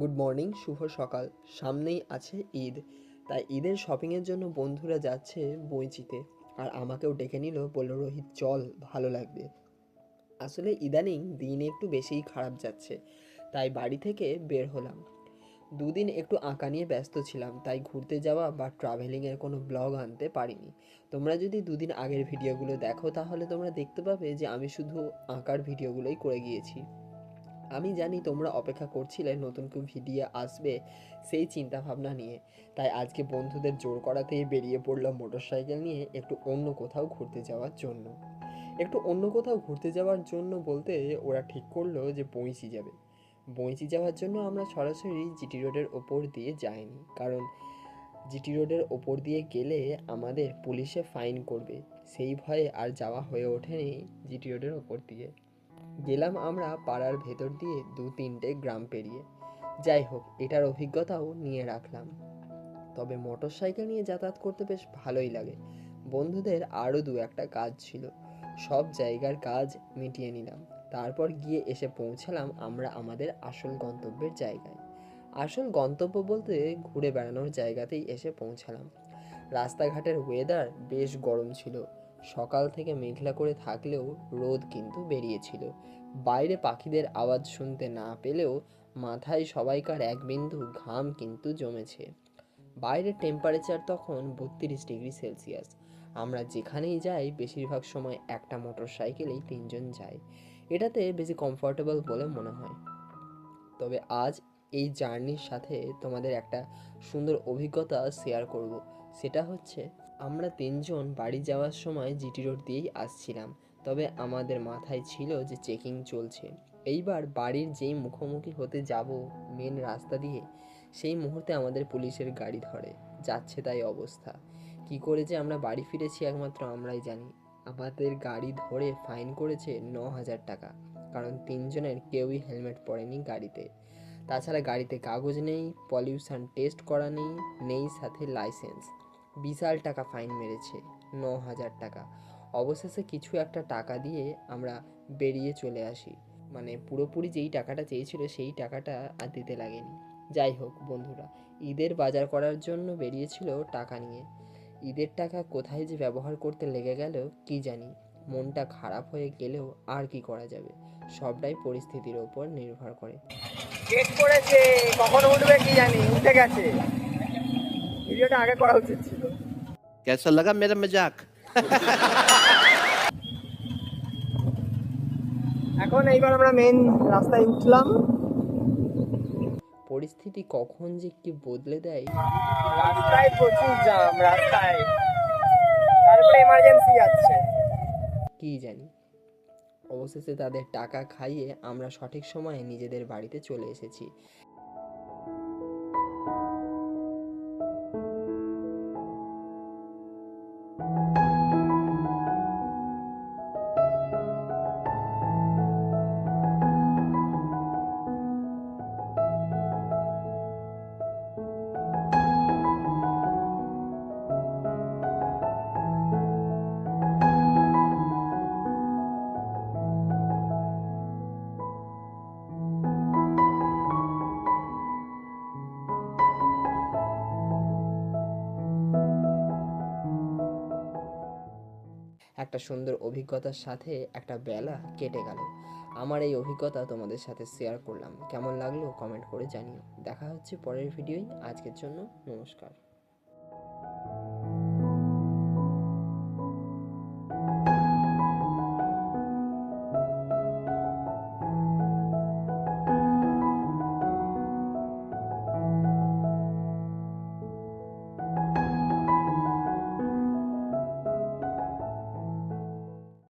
Good morning, শুভ সকাল। সামনেই আছে ঈদ। তাই ঈদের শপিংয়ের জন্য বন্ধুরা যাচ্ছে বইচিতে। আর আমাকেও ডেকে নিল, বলল, রোহিত, চল, ভালো লাগবে। আসলে ইদানিং দিন একটু বেশিই খারাপ যাচ্ছে। তাই বাড়ি থেকে বের হলাম। দুদিন একটু আঁকা নিয়ে ব্যস্ত ছিলাম, তাই ঘুরতে যাওয়া বা ট্রাভেলিংয়ের কোনো ব্লগ আনতে পারিনি। তোমরা যদি দুদিন আগের ভিডিওগুলো দেখো, তাহলে তোমরা দেখতে পাবে যে আমি শুধু আঁকার ভিডিওগুলোই করে গিয়েছি। আমি জানি তোমরা অপেক্ষা করছিলে নতুন কেউ ভিডিও আসবে সেই চিন্তা ভাবনা নিয়ে। তাই আজকে বন্ধুদের জোর করাতেই বেরিয়ে পড়লাম মোটরসাইকেল নিয়ে একটু অন্য কোথাও ঘুরতে যাওয়ার জন্য। একটু অন্য কোথাও ঘুরতে যাওয়ার জন্য বলতে ওরা ঠিক করল যে বইচি যাবে। বইচি যাওয়ার জন্য আমরা সরাসরি জিটি রোডের ওপর দিয়ে যাইনি। কারণ জিটি রোডের ওপর দিয়ে গেলে আমাদের পুলিশে ফাইন করবে। সেই ভয়ে আর যাওয়া হয়ে ওঠেনি জিটি রোডের ওপর দিয়ে। গেলাম আমরা পাড়ার ভেতর দিয়ে দু তিনটে গ্রাম পেরিয়ে। যাই হোক, এটার অভিজ্ঞতাও নিয়ে রাখলাম। তবে মোটর সাইকেল নিয়ে যাতায়াত করতে বেশ ভালোই লাগে। বন্ধুদের আরও দু একটা কাজ ছিল। সব জায়গার কাজ মিটিয়ে নিলাম। তারপর গিয়ে এসে পৌঁছালাম আমরা আমাদের আসল গন্তব্যের জায়গায়। আসল গন্তব্য বলতে ঘুরে বেড়ানোর জায়গাতেই এসে পৌঁছালাম। রাস্তাঘাটের ওয়েদার বেশ গরম ছিল। সকাল থেকে মেঘলা করে থাকলেও রোদ কিন্তু বেরিয়েছিল। বাইরে পাখিদের আওয়াজ শুনতে না পেলেও মাথায় সবাইকার এক বিন্দু ঘাম কিন্তু জমেছে। বাইরের টেম্পারেচার তখন বত্রিশ ডিগ্রি সেলসিয়াস। আমরা যেখানেই যাই, বেশিরভাগ সময় একটা মোটর সাইকেলেই তিনজন যাই এটাতে বেশি কমফোর্টেবল বলে মনে হয়। তবে আজ এই জার্নির সাথে তোমাদের একটা সুন্দর অভিজ্ঞতা শেয়ার করব। সেটা হচ্ছে আমরা তিনজন বাড়ি যাওয়ার সময় জিটি রোড দিয়েই আসছিলাম। তবে আমাদের মাথায় ছিল যে চেকিং চলছে। এইবার বাড়ির যেই মুখোমুখি হতে যাব মেন রাস্তা দিয়ে, সেই মুহূর্তে আমাদের পুলিশের গাড়ি ধরে। যাচ্ছে তাই অবস্থা। কি করে যে আমরা বাড়ি ফিরেছি একমাত্র আমরাই জানি। আমাদের গাড়ি ধরে ফাইন করেছে ন হাজার টাকা, কারণ তিনজনের কেউই হেলমেট পরেনি গাড়িতে। তাছাড়া গাড়িতে কাগজ নেই, পলিউশন টেস্ট করা নেই নেই সাথে লাইসেন্স। বিশাল টাকা ফাইন মেরেছে ন হাজার টাকা। অবশেষে কিছু একটা টাকা দিয়ে আমরা বেরিয়ে চলে আসি। মানে পুরোপুরি যেই টাকাটা চেয়েছিল সেই টাকাটা আর দিতে লাগেনি। যাই হোক বন্ধুরা, ঈদের বাজার করার জন্য বেরিয়েছিল টাকা নিয়ে। ঈদের টাকা কোথায় যে ব্যবহার করতে লেগে গেল কি জানি, মনটা খারাপ হয়ে গেলেও আর কি করা যাবে, সবটাই পরিস্থিতির ওপর নির্ভর করে। কখন উঠবে কি জানি, উঠে গেছে। ভিডিওটা আগে করা উচিত ছিল कैसा लगा मेरा मजाक এখন এইবার আমরা মেন রাস্তায় উঠলাম পরিস্থিতি কখন যে কি বদলে দেয় রাস্তায় প্রচুর জাম রাস্তায় তারপরে এমার্জেন্সি যাচ্ছে কি জানি অবশেষে তাদের টাকা খাইয়ে আমরা সঠিক সময়ে নিজেদের বাড়িতে চলে এসেছি একটা সুন্দর অভিজ্ঞতার সাথে একটা বেলা কেটে গেল। আমার এই অভিজ্ঞতা তোমাদের সাথে শেয়ার করলাম। কেমন লাগল কমেন্ট করে জানিও। দেখা হচ্ছে পরের ভিডিওই আজকের জন্য নমস্কার।